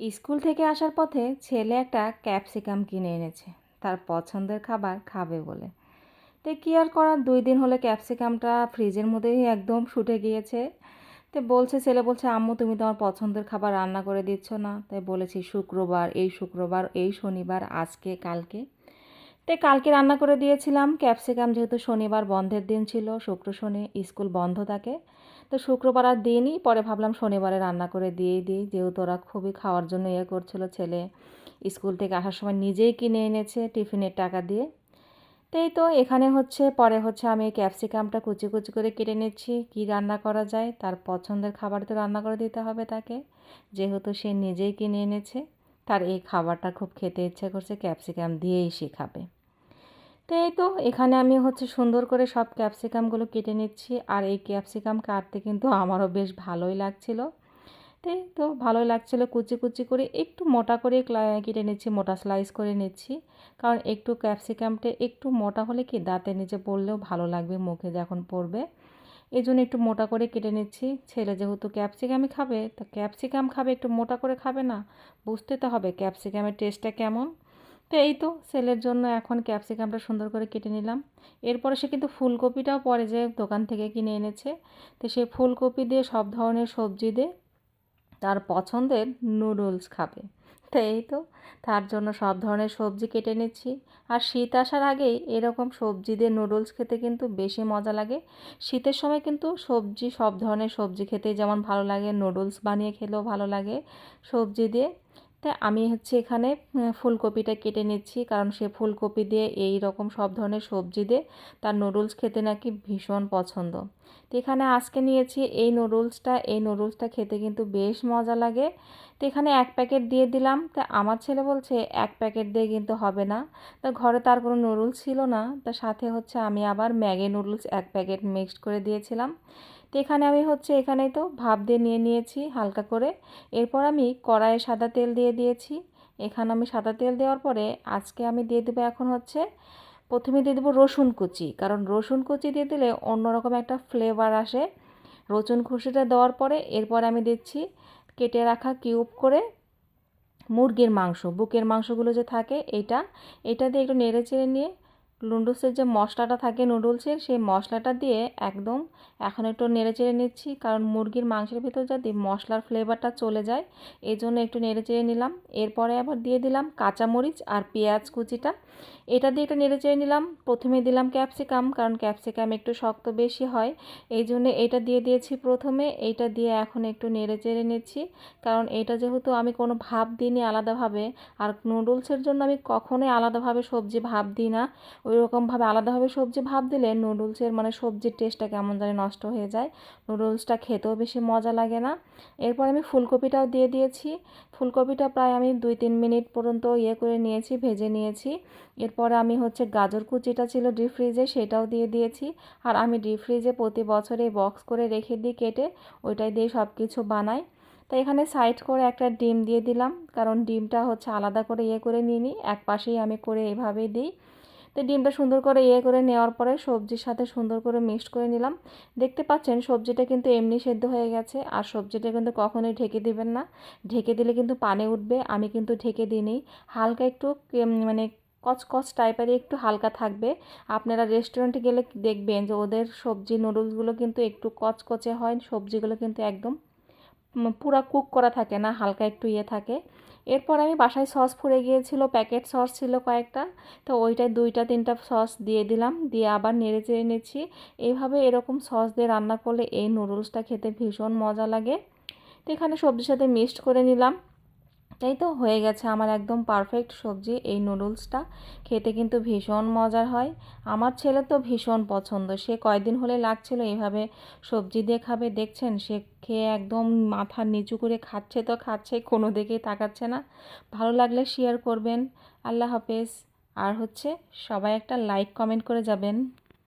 School থেকে আসার পথে ছেলে একটা ক্যাপসিকাম কিনে এনেছে। তার পছন্দের খাবার খাবে বলে। তো কী আর করার? দুই দিন হলে ক্যাপসিকামটা ফ্রিজের মধ্যেই একদম শুটে গিয়েছে। তো বলছে, ছেলে বলছে, আম্মু, তুমি তো আমার পছন্দের খাবার রান্না করে দিচ্ছ না? তাই বলেছি, শুক্রবার, এই শুক্রবার, এই শনিবার, আজকে, কালকে? তাই কালকে রান্না করে দিয়েছিলাম। ক্যাপসিকাম যেহেতু শনিবার বন্ধের দিন ছিল, শুক্র শনি, স্কুল বন্ধ থাকে। তো শুক্রবার আর দিনই পরে ভাবলাম শনিবারে রান্না করে দিয়েই দিই। যেহেতু ওরা খুবই খাওয়ার জন্য ইয়ে করছিল, ছেলে স্কুল থেকে আসার সময় নিজেই কিনে এনেছে টিফিনের টাকা দিয়ে। তাই তো এখানে হচ্ছে, পরে হচ্ছে আমি ক্যাপসিকামটা কুচি কুচি করে কেটে নিচ্ছি, কি রান্না করা যায়, তার পছন্দের খাবার তো রান্না করে দিতে হবে তাকে। যেহেতু সে নিজেই কিনে এনেছে, তার এই খাবারটা খুব খেতে ইচ্ছে করছে, ক্যাপসিকাম দিয়েই সে খাবে। তো এই তো, এখানে আমি হচ্ছে সুন্দর করে সব ক্যাপসিকামগুলো কেটে নিচ্ছি। আর এই ক্যাপসিকাম কাটতে কিন্তু আমারও বেশ ভালোই লাগছিল। তো এই তো, ভালোই লাগছিল কুচি কুচি করে, একটু মোটা করে কেটে নিচ্ছি, মোটা স্লাইস করে নিচ্ছি। কারণ একটু ক্যাপসিকামটা একটু মোটা হলে কি দাঁতের নিচে পড়লেও ভালো লাগবে, মুখে যখন পড়বে। এই জন্য একটু মোটা করে কেটে নিচ্ছি। ছেলে যেহেতু ক্যাপসিকামই খাবে, তো ক্যাপসিকাম খাবে, একটু মোটা করে খাবে না? বুঝতে তো হবে ক্যাপসিকামের টেস্টটা কেমন। তো এই তো সেলের জন্য এখন ক্যাপসিকামটা সুন্দর করে কেটে নিলাম। এরপরে সে কিন্তু ফুলকপিটাও পরে যে দোকান থেকে কিনে এনেছে। তো সে ফুলকপি দিয়ে সব ধরনের সবজি দিয়ে তার পছন্দের নুডলস খাবে। তো এই তো তার জন্য সব ধরনের সবজি কেটে নিচ্ছি। আর শীত আসার আগেই এরকম সবজি দিয়ে নুডলস খেতে কিন্তু বেশি মজা লাগে। শীতের সময় কিন্তু সবজি, সব ধরনের সবজি খেতে যেমন ভালো লাগে, নুডলস বানিয়ে খেলেও ভালো লাগে সবজি দিয়ে। তাই আমি হচ্ছে এখানে ফুলকপিটা কেটে নিচ্ছি। কারণ সে ফুলকপি দিয়ে এই রকম সব ধরনের সবজি দিয়ে তার নুডলস খেতে নাকি ভীষণ পছন্দ। তো এখানে আজকে নিয়েছি এই নুডলসটা। এই নুডলসটা খেতে কিন্তু বেশ মজা লাগে। তো এখানে এক প্যাকেট দিয়ে দিলাম। তা আমার ছেলে বলছে, এক প্যাকেট দিয়ে কিন্তু হবে না। তা ঘরে তার কোনো নুডলস ছিল না। তার সাথে হচ্ছে আমি আবার ম্যাগি নুডলস এক প্যাকেট মিক্সড করে দিয়েছিলাম। তো এখানে আমি হচ্ছে এখানেই তো ভাপ দিয়ে নিয়ে নিয়েছি হালকা করে। এরপর আমি কড়াইয়ে সাদা তেল দিয়ে দিয়েছি। এখানে আমি সাদা তেল দেওয়ার পরে আজকে আমি দিয়ে দেবো এখন হচ্ছে, প্রথমে দিয়ে দেবো রসুন কুচি। কারণ রসুন কুচি দিয়ে দিলে অন্যরকম একটা ফ্লেভার আসে। রসুন কুচিটা দেওয়ার পরে এরপর আমি দিচ্ছি কেটে রাখা কিউব করে মুরগির মাংস, বুকের মাংসগুলো যে থাকে এটা এটা দিয়ে একটু নেড়ে চেড়ে নিয়ে নুডলসের যে মশলাটা থাকে নুডলসের, সেই মশলাটা দিয়ে একদম এখন একটু নেড়ে চেড়ে নিচ্ছি। কারণ মুরগির মাংসের ভিতর যাতে মশলার ফ্লেভারটা চলে যায়, এই জন্য একটু নেড়ে চেড়ে নিলাম। এরপরে আবার দিয়ে দিলাম কাঁচামরিচ আর পেঁয়াজ কুচিটা। এটা দিয়ে একটু নেড়ে চেড়ে নিলাম। প্রথমে দিলাম ক্যাপসিকাম, কারণ ক্যাপসিকাম একটু শক্ত বেশি হয়। এই জন্য এটা দিয়ে দিয়েছি প্রথমে। এইটা দিয়ে এখন একটু নেড়ে চেড়ে নিচ্ছি। কারণ এটা যেহেতু আমি কোনো ভাব দিইনি আলাদাভাবে। আর নুডলসের জন্য আমি কখনোই আলাদাভাবে সবজি ভাব দিই না। ওই রকমভাবে আলাদাভাবে সবজি ভাব দিলে নুডলসের মানে সবজির টেস্টটা কেমন জানি নষ্ট হয়ে যায়। নুডলসটা খেতেও বেশি মজা লাগে না। এরপর আমি ফুলকপিটাও দিয়ে দিয়েছি। ফুলকপিটা প্রায় আমি দুই তিন মিনিট পর্যন্ত ইয়ে করে নিয়েছি, ভেজে নিয়েছি। এরপরে আমি হচ্ছে গাজর কুচিটা ছিল ডিপ ফ্রিজে সেটাও দিয়ে দিয়েছি। আর আমি ডিপ ফ্রিজে প্রতি বছরে বক্স করে রেখে দিই কেটে, ওইটাই দিয়ে সব কিছু বানাই। তো এখানে সাইড করে একটা ডিম দিয়ে দিলাম। কারণ ডিমটা হচ্ছে আলাদা করে ইয়ে করে নিই এক পাশেই আমি করে এভাবেই দিই। তো ডিমটা সুন্দর করে ইয়ে করে নেওয়ার পরে সবজির সাথে সুন্দর করে মিক্সড করে নিলাম। দেখতে পাচ্ছেন সবজিটা কিন্তু এমনি সেদ্ধ হয়ে গেছে। আর সবজিটা কিন্তু কখনোই ঢেকে দিবেন না। ঢেকে দিলে কিন্তু পানি উঠবে, আমি কিন্তু ঢেকে দিই হালকা একটু মানে কচকচ টাইপের একটু হালকা থাকবে। আপনারা রেস্টুরেন্টে গেলে দেখবেন যে ওদের সবজি নুডলসগুলো কিন্তু একটু কচকচে হয়, সবজিগুলো কিন্তু একদম পুরা কুক করা থাকে না, হালকা একটু ইয়ে থাকে। এরপর আমি বাসায় সস ফুরে গিয়েছিল, প্যাকেট সস ছিল কয়েকটা। তো ওইটায় দুইটা, তিনটা সস দিয়ে দিলাম, দিয়ে আবার নেড়ে চেড়ে নিচ্ছি। এইভাবে এরকম সস দিয়ে রান্না করলে এই নুডলসটা খেতে ভীষণ মজা লাগে। তো এখানে সবজির সাথে মিক্সড করে নিলাম। তাই তো হয়ে গেছে আমার একদম পারফেক্ট সবজি, এই নুডলসটা খেতে কিন্তু ভীষণ মজার হয়। আমার ছেলে তো ভীষণ পছন্দ। সে কয়দিন হলে লাগছিল এইভাবে সবজি দিয়ে খাবে, দেখছেন? সে খেয়ে একদম মাথা নিচু করে খাচ্ছে তো খাচ্ছে, কোনো দিকেই তাকাচ্ছে না। ভালো লাগলে শেয়ার করবেন। আল্লাহ হাফেজ। আর হচ্ছে সবাই একটা লাইক কমেন্ট করে যাবেন।